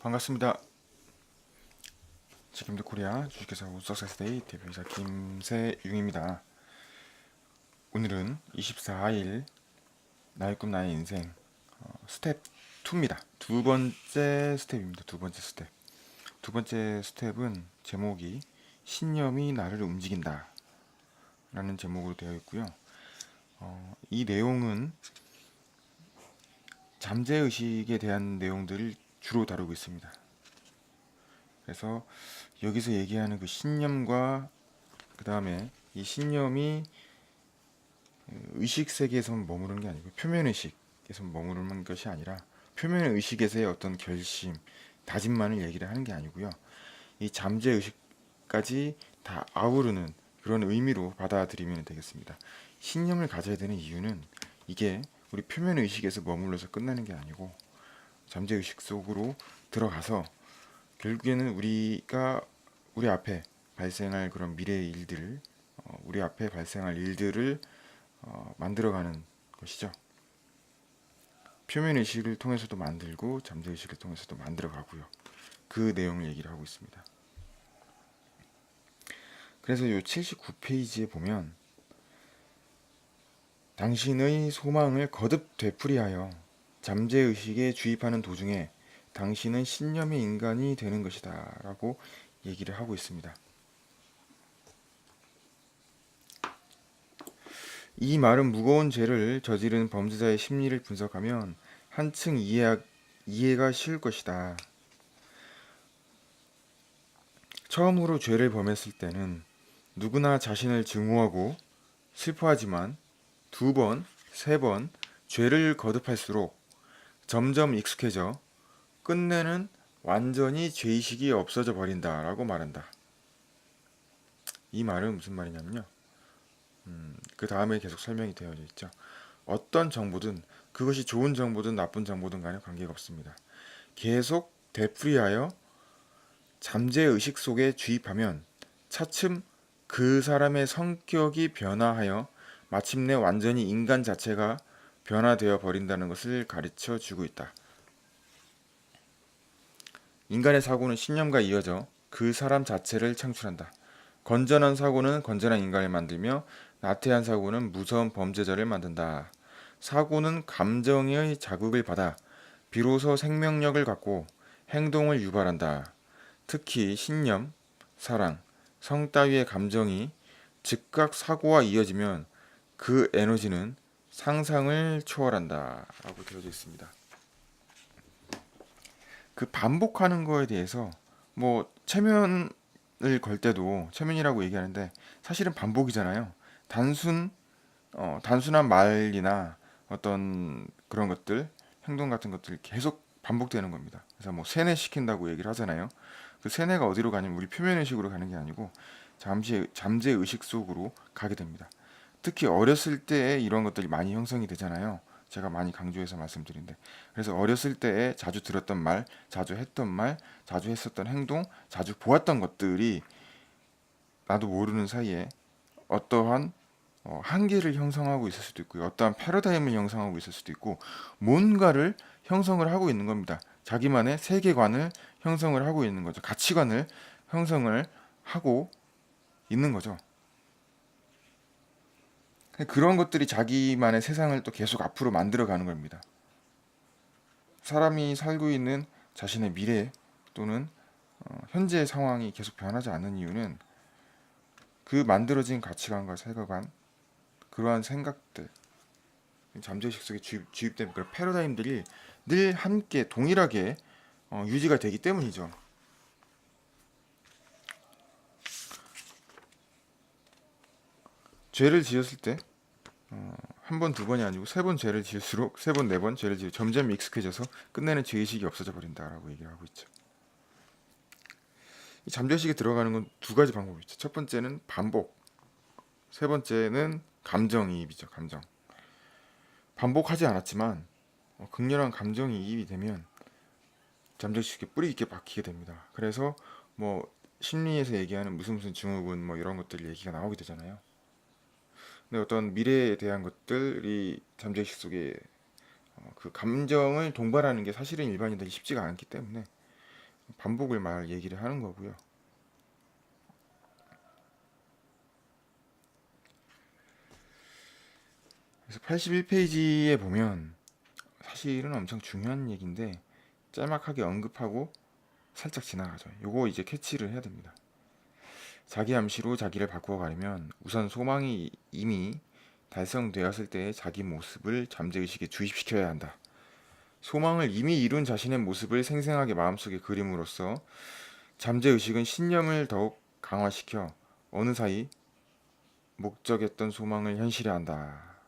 반갑습니다. 지금도 코리아 주식회사 우석세스데이 대표이사 김세용입니다. 오늘은 24일 나의 꿈 나의 인생 어, 스텝 2입니다. 두 번째 스텝입니다. 두 번째 스텝. 두 번째 스텝은 제목이 신념이 나를 움직인다 라는 제목으로 되어 있고요. 어, 이 내용은 잠재의식에 대한 내용들을 주로 다루고 있습니다. 그래서 여기서 얘기하는 그 신념과 그 다음에 이 신념이 의식 세계에서만 머무르는 게 아니고 표면 의식에서 머무르는 것이 아니라 표면 의식에서의 어떤 결심, 다짐만을 얘기를 하는 게 아니고요. 이 잠재 의식까지 다 아우르는 그런 의미로 받아들이면 되겠습니다. 신념을 가져야 되는 이유는 이게 우리 표면 의식에서 머물러서 끝나는 게 아니고 잠재 의식 속으로 들어가서 결국에는 우리가 우리 앞에 발생할 그런 미래의 일들을 어, 우리 앞에 발생할 일들을 어, 만들어가는 것이죠. 표면 의식을 통해서도 만들고 잠재 의식을 통해서도 만들어가고요. 그 내용을 얘기를 하고 있습니다. 그래서 이 79페이지에 보면 당신의 소망을 거듭 되풀이하여 잠재 의식에 주입하는 도중에 당신은 신념의 인간이 되는 것이다 라고 얘기를 하고 있습니다. 이 말은 무거운 죄를 저지른 범죄자의 심리를 분석하면 한층 이해, 이해가 쉬울 것이다. 처음으로 죄를 범했을 때는 누구나 자신을 증오하고 슬퍼하지만 두 번, 세 번 죄를 거듭할수록 점점 익숙해져 끝내는 완전히 죄의식이 없어져 버린다 라고 말한다. 이 말은 무슨 말이냐면요. 음, 그 다음에 계속 설명이 되어져 있죠. 어떤 정보든 그것이 좋은 정보든 나쁜 정보든 간에 관계가 없습니다. 계속 되풀이하여 잠재 의식 속에 주입하면 차츰 그 사람의 성격이 변화하여 마침내 완전히 인간 자체가 변화되어 버린다는 것을 가르쳐 주고 있다. 인간의 사고는 신념과 이어져 그 사람 자체를 창출한다. 건전한 사고는 건전한 인간을 만들며 나태한 사고는 무서운 범죄자를 만든다. 사고는 감정의 자극을 받아 비로소 생명력을 갖고 행동을 유발한다. 특히 신념, 사랑, 성 따위의 감정이 즉각 사고와 이어지면 그 에너지는 상상을 초월한다. 라고 되어져 있습니다. 그 반복하는 거에 대해서 뭐 체면을 걸 때도 체면이라고 얘기하는데 사실은 반복이잖아요. 단순 어, 단순한 말이나 어떤 그런 것들 행동 같은 것들이 계속 반복되는 겁니다. 그래서 뭐 세뇌 시킨다고 얘기를 하잖아요. 그 세뇌가 어디로 가냐면 우리 표면 의식으로 가는 게 아니고 잠시 잠재 의식 속으로 가게 됩니다. 특히 어렸을 때 이런 것들이 많이 형성이 되잖아요. 제가 많이 강조해서 말씀드린데 그래서 어렸을 때에 자주 들었던 말, 자주 했던 말, 자주 했었던 행동, 자주 보았던 것들이 나도 모르는 사이에 어떠한 어, 한계를 형성하고 있을 수도 있고요. 어떠한 패러다임을 형성하고 있을 수도 있고 뭔가를 형성을 하고 있는 겁니다. 자기만의 세계관을 형성을 하고 있는 거죠. 가치관을 형성을 하고 있는 거죠. 그런 것들이 자기만의 세상을 또 계속 앞으로 만들어가는 겁니다. 사람이 살고 있는 자신의 미래 또는 어, 현재 상황이 계속 변하지 않는 이유는 그 만들어진 가치관과 세계관 그러한 생각들 잠재의식 속에 주입, 주입된 그런 패러다임들이 늘 함께 동일하게 어, 유지가 되기 때문이죠. 죄를 지었을 때 어, 한 번, 두 번이 아니고 세 번 죄를 지을수록 세 번, 네 번 죄를 지어 점점 익숙해져서 끝내는 죄의식이 없어져 버린다라고 얘기를 하고 있죠. 이 잠재의식에 들어가는 건 두 가지 방법이 있죠. 첫 번째는 반복, 세 번째는 감정이입이죠. 감정. 반복하지 않았지만 어, 극렬한 감정이입이 되면 잠재의식에 뿌리 깊게 박히게 됩니다. 그래서 뭐 심리에서 얘기하는 무슨 무슨 증후군 뭐 이런 것들 얘기가 나오게 되잖아요. 근데 어떤 미래에 대한 것들이 잠재의식 속에 어, 그 감정을 동반하는 게 사실은 일반인들이 쉽지가 않기 때문에 반복을 말 얘기를 하는 거고요. 그래서 81페이지에 보면 사실은 엄청 중요한 얘기인데 짤막하게 언급하고 살짝 지나가죠. 요거 이제 캐치를 해야 됩니다. 자기 암시로 자기를 바꾸어 가려면 우선 소망이 이미 달성되었을 때의 자기 모습을 잠재의식에 주입시켜야 한다. 소망을 이미 이룬 자신의 모습을 생생하게 마음속에 그림으로써 잠재의식은 신념을 더욱 강화시켜 어느 사이 목적했던 소망을 현실화한다.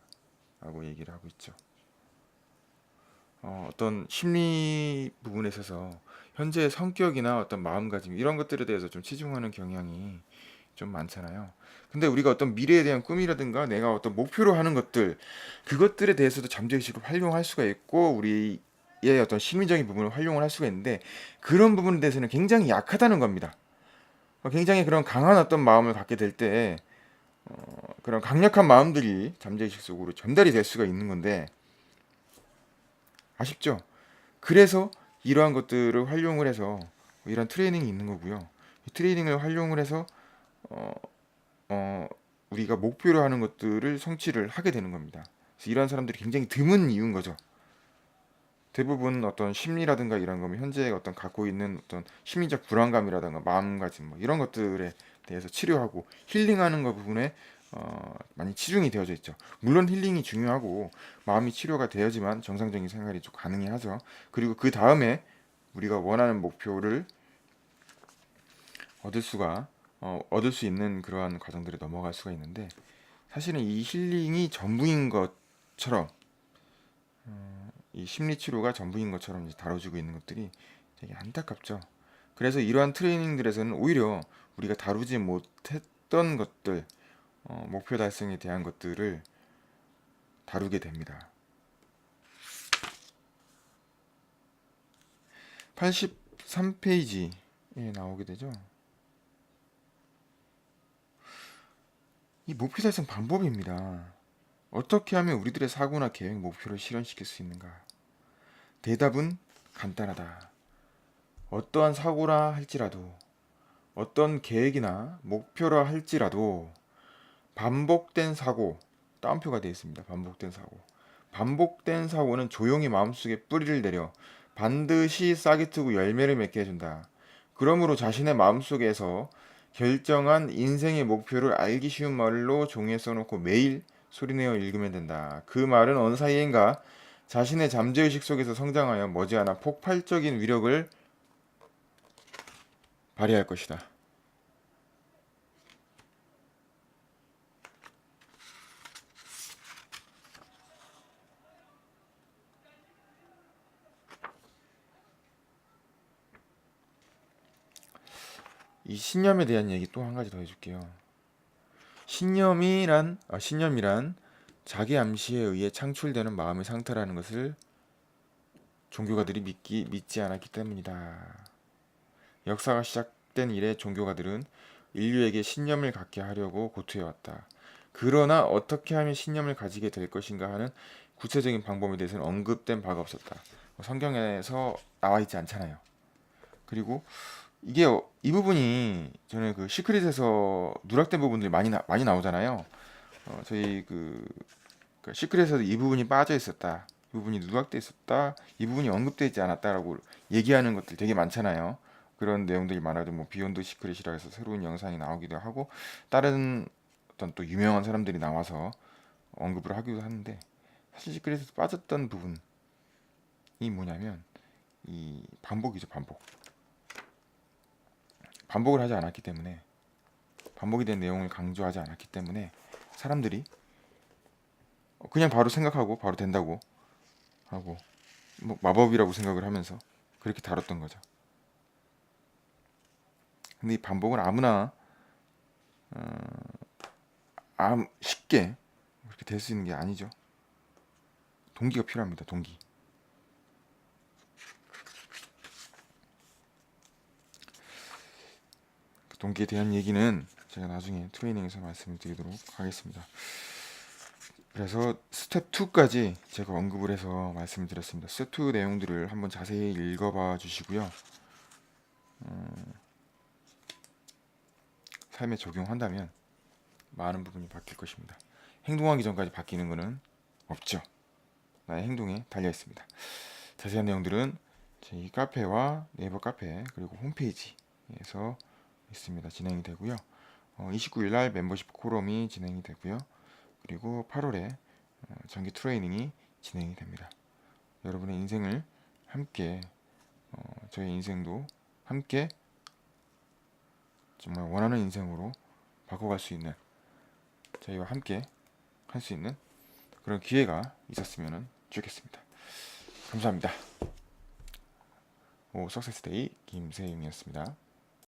라고 얘기를 하고 있죠. 어, 어떤 심리 부분에 있어서 현재의 성격이나 어떤 마음가짐 이런 것들에 대해서 좀 치중하는 경향이 좀 많잖아요. 근데 우리가 어떤 미래에 대한 꿈이라든가 내가 어떤 목표로 하는 것들 그것들에 대해서도 잠재의식을 활용할 수가 있고 우리의 어떤 심리적인 부분을 활용을 할 수가 있는데 그런 부분에 대해서는 굉장히 약하다는 겁니다. 어, 굉장히 그런 강한 어떤 마음을 갖게 될때 어, 그런 강력한 마음들이 잠재의식 속으로 전달이 될 수가 있는 건데 아쉽죠? 그래서 이러한 것들을 활용을 해서 이런 트레이닝이 있는 거고요. 이 트레이닝을 활용을 해서 어, 어, 우리가 목표로 하는 것들을 성취를 하게 되는 겁니다. 그래서 이러한 사람들이 굉장히 드문 이유인 거죠. 대부분 어떤 심리라든가 이런 거면 현재 어떤 갖고 있는 어떤 심리적 불안감이라든가 마음가짐 뭐 이런 것들에 대해서 치료하고 힐링하는 것 부분에 어, 많이 치중이 되어져 있죠. 물론 힐링이 중요하고 마음이 치료가 되어야지만 정상적인 생활이 좀 가능해 하죠. 그리고 그 다음에 우리가 원하는 목표를 얻을 수가 어, 얻을 수 있는 그러한 과정들에 넘어갈 수가 있는데 사실은 이 힐링이 전부인 것처럼 어, 이 심리 치료가 전부인 것처럼 다뤄지고 있는 것들이 되게 안타깝죠. 그래서 이러한 트레이닝들에서는 오히려 우리가 다루지 못했던 것들 어, 목표 달성에 대한 것들을 다루게 됩니다. 83페이지에 나오게 되죠. 이 목표 달성 방법입니다. 어떻게 하면 우리들의 사고나 계획, 목표를 실현시킬 수 있는가? 대답은 간단하다. 어떠한 사고라 할지라도, 어떤 계획이나 목표라 할지라도, 반복된 사고, 따옴표가 되어 있습니다. 반복된 사고. 반복된 사고는 조용히 마음속에 뿌리를 내려 반드시 싹이 트고 열매를 맺게 해준다. 그러므로 자신의 마음속에서 결정한 인생의 목표를 알기 쉬운 말로 종이에 써놓고 매일 소리내어 읽으면 된다. 그 말은 어느 사이인가 자신의 잠재의식 속에서 성장하여 머지않아 폭발적인 위력을 발휘할 것이다. 이 신념에 대한 얘기 또 한 가지 더 해줄게요. 신념이란 아, 신념이란 자기 암시에 의해 창출되는 마음의 상태라는 것을 종교가들이 믿기 믿지 않았기 때문이다. 역사가 시작된 이래 종교가들은 인류에게 신념을 갖게 하려고 고투해왔다. 그러나 어떻게 하면 신념을 가지게 될 것인가 하는 구체적인 방법에 대해서는 언급된 바가 없었다. 성경에서 나와 있지 않잖아요. 그리고 이게 어- 이 부분이 저는 그 시크릿에서 누락된 부분들이 많이 나, 많이 나오잖아요. 어, 저희 그, 그 시크릿에서 이 부분이 빠져 있었다. 이 부분이 누락돼 있었다. 이 부분이 언급되지 않았다라고 얘기하는 것들 되게 많잖아요. 그런 내용들이 많아도 뭐 비욘드 시크릿이라 해서 새로운 영상이 나오기도 하고 다른 어떤 또 유명한 사람들이 나와서 언급을 하기도 하는데 사실 시크릿에서 빠졌던 부분이 뭐냐면 이 반복이죠 반복. 반복을 하지 않았기 때문에 반복이 된 내용을 강조하지 않았기 때문에 사람들이 그냥 바로 생각하고 바로 된다고 하고 뭐 마법이라고 생각을 하면서 그렇게 다뤘던 거죠. 근데 이 반복은 아무나 어, 암 쉽게 그렇게 될 수 있는 게 아니죠. 동기가 필요합니다. 동기. 동기에 대한 얘기는 제가 나중에 트레이닝에서 말씀을 드리도록 하겠습니다. 그래서 스텝 2까지 제가 언급을 해서 말씀을 드렸습니다. 스텝 2 내용들을 한번 자세히 읽어봐 주시고요. 음, 삶에 적용한다면 많은 부분이 바뀔 것입니다. 행동하기 전까지 바뀌는 것은 없죠. 나의 행동에 달려 있습니다. 자세한 내용들은 저희 카페와 네이버 카페 그리고 홈페이지에서 있습니다. 진행이 되고요. 어, 29일 날 멤버십 포럼이 진행이 되고요. 그리고 8월에 어, 정기 트레이닝이 진행이 됩니다. 여러분의 인생을 함께 어, 저희 인생도 함께 정말 원하는 인생으로 바꿔갈 수 있는 저희와 함께 할 수 있는 그런 기회가 있었으면 좋겠습니다. 감사합니다. 오 석세스데이 김세윤이었습니다.